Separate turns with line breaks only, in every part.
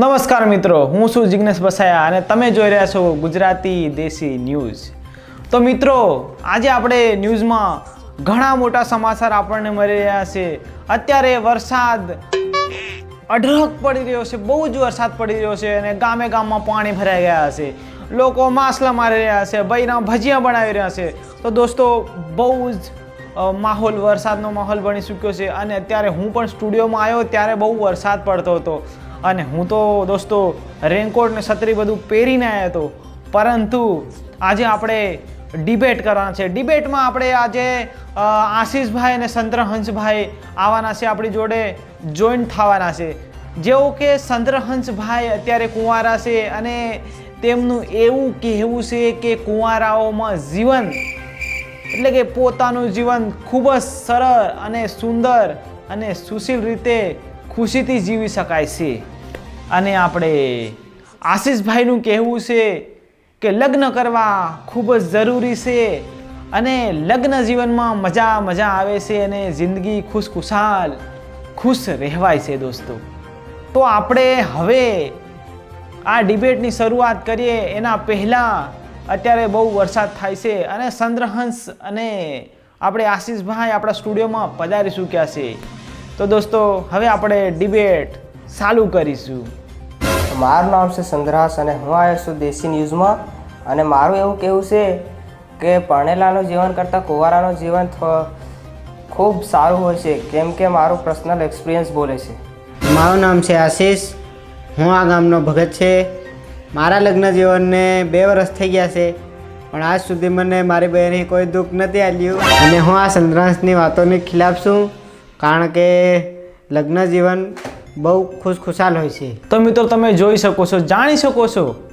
નમસ્કાર મિત્રો, હું છું જિગ્નેશ બસાયા અને તમે જોઈ રહ્યા છો ગુજરાતી દેશી ન્યૂઝ. તો મિત્રો, આજે આપણે ન્યૂઝમાં ઘણા મોટા સમાચાર આપણને મળી રહ્યા છે. અત્યારે વરસાદ અઢળક પડી રહ્યો છે, બહુ જ વરસાદ પડી રહ્યો છે અને ગામે ગામમાં પાણી ભરાઈ ગયા છે. લોકો માસલા મારી રહ્યા છે ભાઈના ભજીયા બનાવી રહ્યા છે. તો દોસ્તો, બહુ જ માહોલ, વરસાદનો માહોલ બની ચૂક્યો છે અને અત્યારે હું પણ સ્ટુડિયોમાં આવ્યો ત્યારે બહુ વરસાદ પડતો હતો. અને હું તો દોસ્તો રેનકોટ ને છત્રી બધું પહેરીને આવ્યો હતો પરંતુ આજે આપણે ડિબેટ કરવાના છે. ડિબેટમાં આપણે આજે આશીષભાઈ અને સંત્રહંસભાઈ આવવાના છે આપણી જોડે જોઈન્ટ થવાના છે. જેવું કે સંત્રહંસભાઈ અત્યારે કુંવારા છે અને તેમનું એવું કહેવું છે કે કુંવારાઓમાં જીવન એટલે કે પોતાનું જીવન ખૂબ જ સરળ અને સુંદર અને સુશીલ રીતે ખુશીથી જીવી શકાય છે. અને આપણે આશીષભાઈનું કહેવું છે કે લગ્ન કરવા ખૂબ જ જરૂરી છે અને લગ્ન જીવનમાં મજા મજા આવે છે અને જિંદગી ખુશખુશાલ, ખુશ રહેવાય છે દોસ્તો. તો આપણે હવે આ ડિબેટની શરૂઆત કરીએ. એના પહેલાં અત્યારે બહુ વરસાદ થાય છે અને ચંદ્રહંસ અને આપણે આશીષભાઈ આપણા સ્ટુડિયોમાં પધારી ચૂક્યા છે. તો દોસ્તો, હવે આપણે ડિબેટ ચાલુ કરીશું.
મારું નામ છે સંદ્રાસ અને હું આવ્યો છું દેશી ન્યૂઝમાં. અને મારું એવું કહેવું છે કે ભણેલાનું જીવન કરતાં કુંવારાનું જીવન ખૂબ સારું હોય છે, કેમ કે મારું પર્સનલ એક્સપિરિયન્સ બોલે છે.
મારું નામ છે આશીષ, હું આ ગામનો ભગત છે. મારા લગ્ન જીવનને બે વર્ષ થઈ ગયા છે, પણ આજ સુધી મને મારી બહેને કોઈ દુઃખ નથી આલ્યું અને હું આ સંદ્રાંશની વાતોની ખિલાફ છું, કારણ કે લગ્ન જીવન બહુ ખુશખુશાલ હોય છે.
તો મિત્રો તમે જોઈ શકો છો, જાણી શકો છો.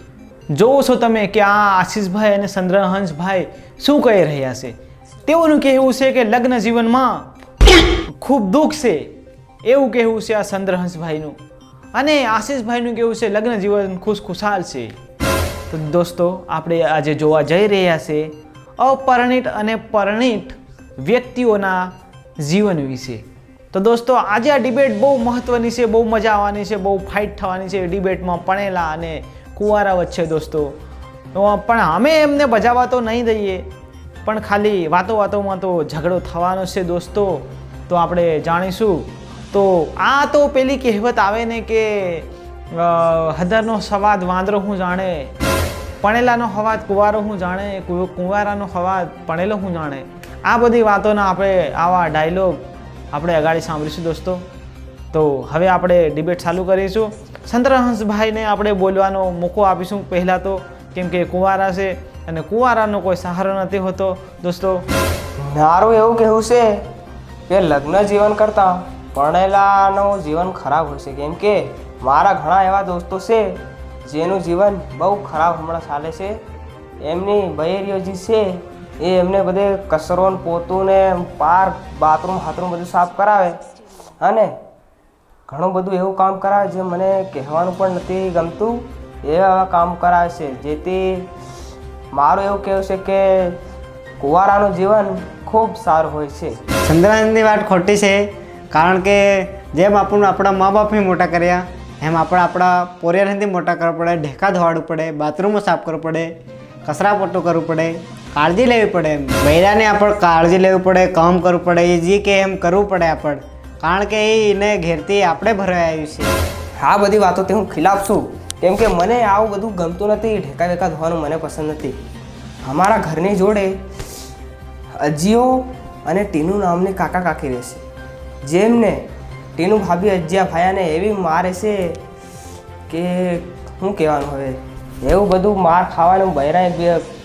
જોવો છો તમે કે આ આશીષભાઈ અને ચંદ્રહંસભાઈ શું કહી રહ્યા છે? તેઓનું કહેવું છે કે લગ્ન જીવનમાં ખૂબ દુઃખ છે. એવું કહેવું છે આ ચંદ્રહંસભાઈનું. અને આશીષભાઈનું કહેવું છે લગ્ન જીવન ખુશખુશાલ છે. તો દોસ્તો, આપણે આજે જોવા જઈ રહ્યા છે અપરિણિત અને પરિણિત વ્યક્તિઓના જીવન વિશે. તો દોસ્તો, આજે આ ડિબેટ બહુ મહત્ત્વની છે, બહુ મજા આવવાની છે, બહુ ફાઇટ થવાની છે ડિબેટમાં પણેલા અને કુંવારા વચ્ચે દોસ્તો. પણ અમે એમને બજાવવા તો નહીં દઈએ, પણ ખાલી વાતો વાતોમાં તો ઝઘડો થવાનો છે દોસ્તો. તો આપણે જાણીશું. તો આ તો પેલી કહેવત આવે ને કે હદરનો સવાદ વાંદરો હું જાણે, પણેલાનો હવાદ કુંવારો હું જાણે કુંવારાનો હવાદ પણેલો હું જાણે. આ બધી વાતોના આપણે આવા ડાયલોગ આપણે અગાડી સાંભળીશું દોસ્તો. તો હવે આપણે ડિબેટ ચાલુ કરીશું. સંતરહંસભાઈને આપણે બોલવાનો મોકો આપીશું પહેલાં તો, કેમ કે કુંવારા છે અને કુંવારાનો કોઈ સહારો નથી હોતો. દોસ્તો.
મારું એવું કહેવું છે કે લગ્ન જીવન કરતાં પરણેલાનું જીવન ખરાબ હોય છે. કેમ કે મારા ઘણા એવા દોસ્તો છે જેનું જીવન બહુ ખરાબ હમણાં ચાલે છે. એમની બહેરીઓ જે છે એ એમને બધે કચરો ને પોતું ને પાર બાથરૂમ, હાથરૂમ બધું સાફ કરાવે. અને ઘણું બધું એવું કામ કરાવે જે મને કહેવાનું પણ નથી ગમતું, એવા કામ કરાવે છે. જેથી મારું એવું કહેવું છે કે કુંવારાનું જીવન ખૂબ સારું હોય છે.
સંદ્રાંશની વાત ખોટી છે, કારણ કે જેમ આપણને આપણા મા બાપને મોટા કર્યા, એમ આપણે આપણા પોરિયાથી મોટા કરવું પડે, ઢેકા ધોવાડવું પડે, બાથરૂમો સાફ કરવું પડે કચરા કરવું પડે કાળજી લેવી પડે એમ. બૈરાને આપણે કાળજી લેવી પડે, કામ કરવું પડે, એ જે કે એમ કરવું પડે આપણે. કારણ કે એને ઘેરથી આપણે ભરાઈ આવ્યું છે.
આ બધી વાતોથી હું ખિલાફ છું. કેમ કે મને આવું બધું ગમતું નથી, ઢેકા વેકા ધોવાનું મને પસંદ નથી. અમારા ઘરની જોડે અજીઓ અને ટીનુ નામની કાકા કાકી રહેશે. જેમને ટીનુ ભાભી અજ્યા ભાયાને એવી મારે છે કે શું કહેવાનું હવે? એવું બધું માર ખાવાનું બૈરાય બે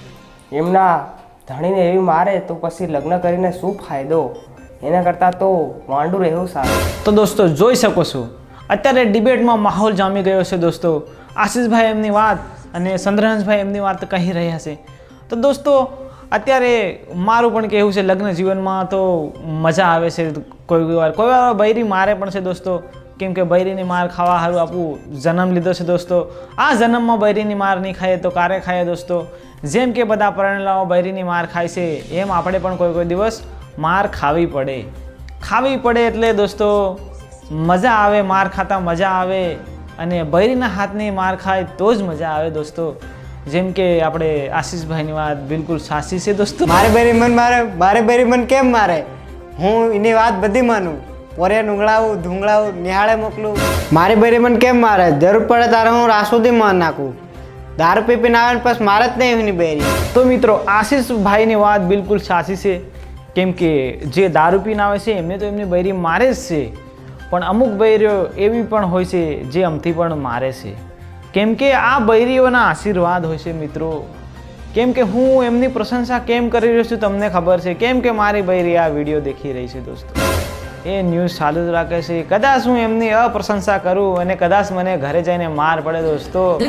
એમના ધણીને એવી મારે તો પછી લગ્ન કરીને શું ફાયદો? એના કરતાં તો વાંડું રહેવું સારું.
તો દોસ્તો, જોઈ શકો છો. અત્યારે ડિબેટમાં માહોલ જામી ગયો છે દોસ્તો. આશીષભાઈ એમની વાત અને ચંદ્રહંસભાઈ એમની વાત કહી રહ્યા છે. તો દોસ્તો, અત્યારે મારું પણ કહેવું છે, લગ્ન જીવનમાં તો મજા આવે છે. કોઈ વાર કોઈ વાર બૈરી મારે પણ છે દોસ્તો. કેમ કે બૈરીની માર ખાવા સારું આપણું જન્મ લીધો છે દોસ્તો. આ જન્મમાં બૈરીની માર નહીં ખાઈએ તો કારે ખાઈએ દોસ્તો. જેમ કે બધા પરણેલાઓ બૈરીની માર ખાય છે, એમ આપણે પણ કોઈ કોઈ દિવસ માર ખાવી પડે. ખાવી પડે એટલે દોસ્તો, મજા આવે, માર ખાતા મજા આવે અને બૈરીના હાથની માર ખાય તો જ મજા આવે દોસ્તો. જેમ કે આપણે આશીષભાઈની વાત બિલકુલ સાચી છે દોસ્તો.
મારે બૈરી મન મારે મારે બૈરી મન કેમ મારે? હું એની વાત બધી માનું. પોરે નુંગળાવું, ધૂંગળાવું, નિહાળે મોકલું. મારી બેરી મને કેમ મારે? જરૂર પડે તારે હું રાસુદી માં નાખું. દારૂ પી આવે ને પછી મારે જ નહીં એની બેરી.
તો મિત્રો આશીષભાઈની વાત બિલકુલ સાચી છે. કેમ કે જે દારૂ પીને આવે છે, એમને તો એમની બૈરી મારે જ છે. પણ અમુક બૈરીઓ એવી પણ હોય છે, જે અમથી પણ મારે છે. કેમ કે આ બૈરીઓના આશીર્વાદ હોય છે મિત્રો. કેમ કે હું એમની પ્રશંસા કેમ કરી રહ્યો છું, તમને ખબર છે. કેમ કે મારી બૈરી આ વીડિયો દેખી રહી છે, દોસ્તો. એ ન્યૂઝ ચાલુ જ રાખે છે. કદાચ હું એમની અપ્રશંસા કરું અને કદાચ મને ઘરે જઈને માર પડે દોસ્તો.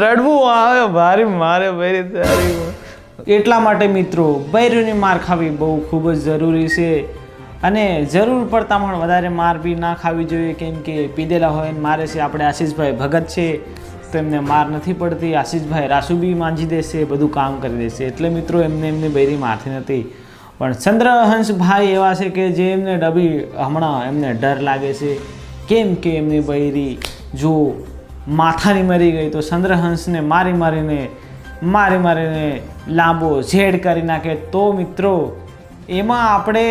રડવું આવે, ભારી મારે તારી એટલા માટે મિત્રો, બૈરીની માર ખાવી બહુ ખૂબ જ જરૂરી છે. અને જરૂર પડતા પણ વધારે માર બી ના ખાવી જોઈએ, કેમ કે પીધેલા હોય મારે છે. આપણે આશીષભાઈ ભગત છે. તો એમને માર નથી પડતી. આશીષભાઈ રાસુ બી માંજી દેશે, બધું કામ કરી દેશે. એટલે મિત્રો, એમને એમની બૈરી મારતી નથી. પણ ચંદ્રહંસભાઈ એવા છે કે જે એમને ડબી હમણાં એમને ડર લાગે છે. કેમ કે એમની બૈરી જો માથાની મરી ગઈ તો ચંદ્રહંસને મારી મારીને મારી મારીને લાંબો ઝેડ કરી નાખે. તો મિત્રો, એમાં આપણે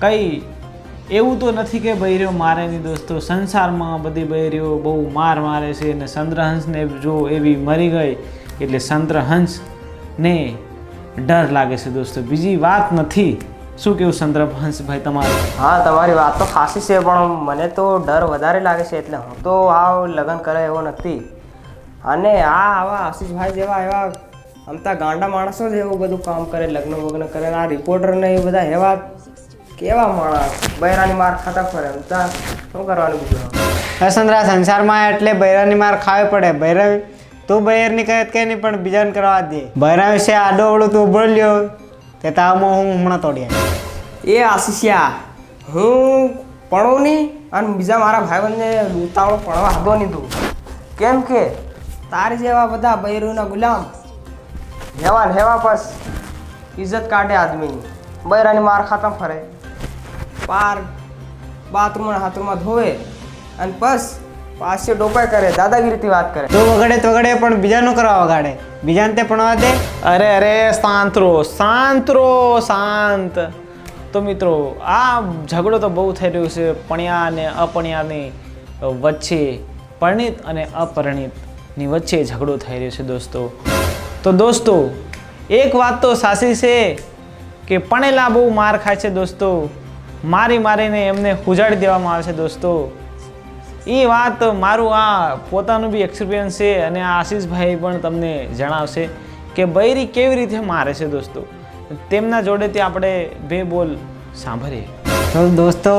કંઈ એવું તો નથી કે બૈરીઓ મારે નહીં દોસ્તો. સંસારમાં બધી બૈરીઓ બહુ માર મારે છે અને ચંદ્રહંસને જો એવી મરી ગઈ, એટલે ચંદ્રહંસને ડર લાગે છે દોસ્તો. બીજી વાત નથી. શું કેવું ચંદ્રહંસભાઈ તમારું?
હા તમારી વાત તો ખાસી છે પણ મને તો ડર વધારે લાગે છે એટલે હું તો આ લગ્ન કરે એવો નથી. અને આ આવા આશીષભાઈ જેવા એવા અમતા ગાંડા માણસો જ એવું બધું કામ કરે લગ્ન વગ્ન કરે આ રિપોર્ટરને એ બધા એવા કેવા માણસ? બૈરાની માર ખાતા ફરે અમતા શું કરવાનું બીજું?
અસંદ્રા સંસારમાં એટલે બૈરાની માર ખાવી પડે. બૈરા તું બૈરની કહે કે નહીં, પણ બીજાને કરવા દે. બૈરા વિશે આડો અવળું તું બોલ્યો તે તાવમાં હું હમણાં તોડ્યા.
એ આશિષ્યા, હું પણો નહીં અને બીજા મારા ભાઈબંધને ઉતાવળો પડવા હતો નહીં તું. કેમ કે તારી જેવા બધા બૈરુના ગુલામ હેવા હેવા બસ ઇજ્જત કાઢે આદમીની. બૈરાની માર ખાતા ફરે. પાર બાથરૂમમાં હાથરૂમમાં ધોવે અને બસ પાછી ડોપાઈ કરે દાદાગીરીથી વાત કરે.
તો વગડે તો વગડે પણ બીજાનું કરવા વગાડે. બીજાને તે ભણવા દે.
અરે અરે શાંત રહો શાંત રહો શાંત. તો મિત્રો આ ઝઘડો તો બહુ થઈ રહ્યો છે પણ્યા અને અપણ્યાની વચ્ચે. પરણિત અને અપરિણિતની વચ્ચે ઝઘડો થઈ રહ્યો છે દોસ્તો. તો દોસ્તો એક વાત તો સાચી છે કે પણેલા બહુ માર ખાય છે દોસ્તો. મારી મારીને એમને ઉજાડી દેવામાં આવે છે દોસ્તો. એ વાત મારું આ પોતાનું બી એક્સપિરિયન્સ છે અને આ આશીષભાઈ પણ તમને જણાવશે કે બૈરી કેવી રીતે મારે છે દોસ્તો? તેમના જોડેથી આપણે બે બોલ સાંભળીએ.
તો દોસ્તો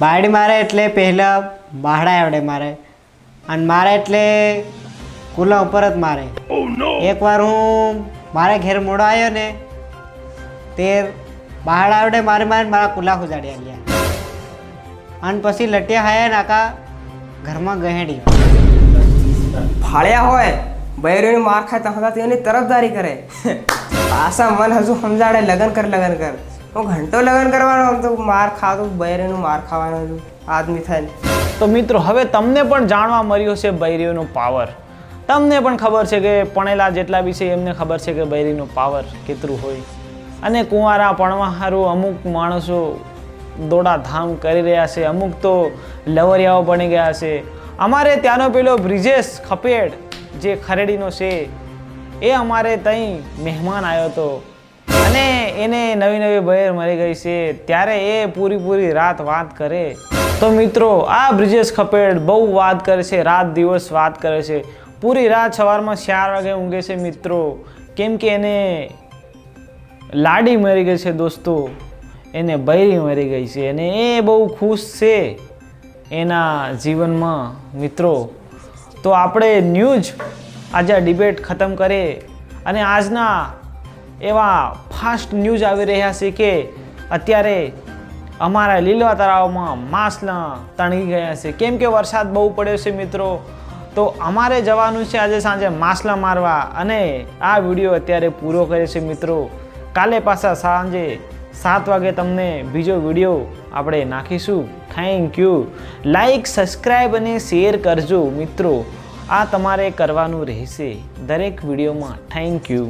બાયડી મારે એટલે પહેલાં બહાડા આવડે મારે અને મારે એટલે કુલા ઉપર જ મારે. એકવાર હું મારે ઘેર મોડો આવ્યો ને તે બહાર આવડે મારે મારે મારા કુલા ખુજાડી આવ્યા અને પછી લટિયા હાયા ને આખા ઘરમાં ગહેડી
ફાળ્યા હોય, બૈરોની માર ખાય તો હતા તેની તરફદારી કરે. પાછા મન હજુ સમજાડે, લગન કર લગન કર. હું ઘંટો લગન કરવાનો તો માર ખાતું બૈરીનું માર ખાવાનું હજુ આદમી થાય
તો મિત્રો, હવે તમને પણ જાણવા મળ્યો છે બૈરીઓનો પાવર. તમને પણ ખબર છે કે પણેલા જેટલા બી છે, એમને ખબર છે કે બૈરીનો પાવર કેટલું હોય. અને કુંવારા પણવા સારું અમુક માણસો દોડાધામ કરી રહ્યા છે. અમુક તો લવરિયાઓ બની ગયા છે. અમારે ત્યાંનો પેલો બ્રિજેશ ખપેડ જે ખરેડીનો છે, એ અમારે ત્યાં મહેમાન આવ્યો હતો. અને એને નવી નવી બહેર મળી ગઈ છે. ત્યારે એ પૂરી પૂરી રાત વાત કરે. તો મિત્રો, આ બ્રિજેશ ખપેડ બહુ વાત કરે છે, રાત દિવસ વાત કરે છે. પૂરી રાત સવારમાં ચાર વાગે ઊંઘે છે મિત્રો. કેમ કે એને લાડી મરી ગઈ છે દોસ્તો. એને બૈરી મરી ગઈ છે અને એ બહુ ખુશ છે એના જીવનમાં મિત્રો. તો આપણે ન્યૂઝ આજે ડિબેટ ખતમ કરીએ અને આજના એવા ફાસ્ટ ન્યૂઝ આવી રહ્યા છે કે અત્યારે અમારા લીલવા તળાવમાં માછલા તણી ગયા છે. કેમ કે વરસાદ બહુ પડ્યો છે મિત્રો. તો અમારે જવાનું છે આજે સાંજે માછલા મારવા અને આ વીડિયો અત્યારે પૂરો કરે છે મિત્રો. કાલે પાછા સાંજે સાત વાગે તમને બીજો વીડિયો આપણે નાખીશું. થેન્ક યુ લાઈક સબસ્ક્રાઈબ અને શેર કરજો મિત્રો. આ તમારે કરવાનું રહેશે. દરેક વિડીયોમાં થેન્ક યુ